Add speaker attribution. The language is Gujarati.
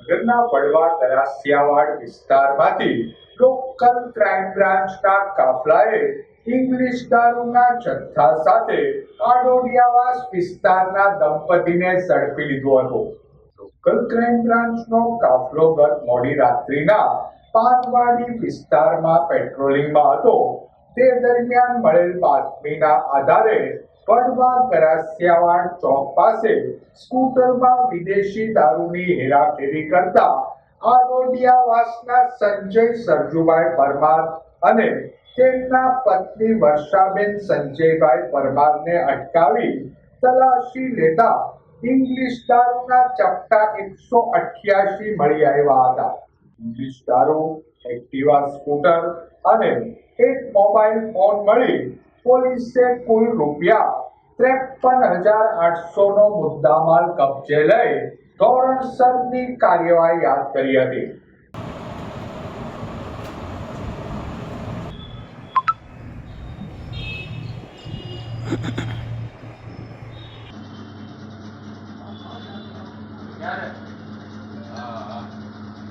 Speaker 1: નગરના પડવા તરાસિયાવાડ વિસ્તારમાંથી લોકલ ક્રાઇમ બ્રાન્ચના કાફલાએ ઇંગ્લિશ દારૂના જથ્થા સાથે કાડોડિયાવાસ વિસ્તારના દંપતીને ઝડપી લીધો હતો. લોકલ ક્રાઇમ બ્રાન્ચનો કાફલો ગત મોડી રાત્રિના પાનવાડી વિસ્તારમાં પેટ્રોલિંગમાં હતો. તે દરમિયાન મળેલ બાતમીના આધારે વડવા કરાસિયાવાડ ચોક પાસે સ્કૂટરમાં વિદેશી દારૂની હેરાફેરી કરતા આરોડિયાવાસના સંજય સરજુભાઈ પરમાર અને તેમના પત્ની વર્ષાબેન સંજયભાઈ પરમારને અટકાવી તલાશી લેતા ઇંગ્લિશ દારૂના ચપટા એકસો અઠ્યાસી મળી આવ્યા હતા. ઇંગ્લિશ દારૂ, એક્ટિવા સ્કૂટર અને એક મોબાઈલ ફોન મળી પોલીસે કુલ રૂપિયા ત્રેપન હજાર આઠસો નો મુદ્દામાલ કબજે લઈ ધોરણસરની કાર્યવાહી હાથ કરી હતી.
Speaker 2: ક્યારે?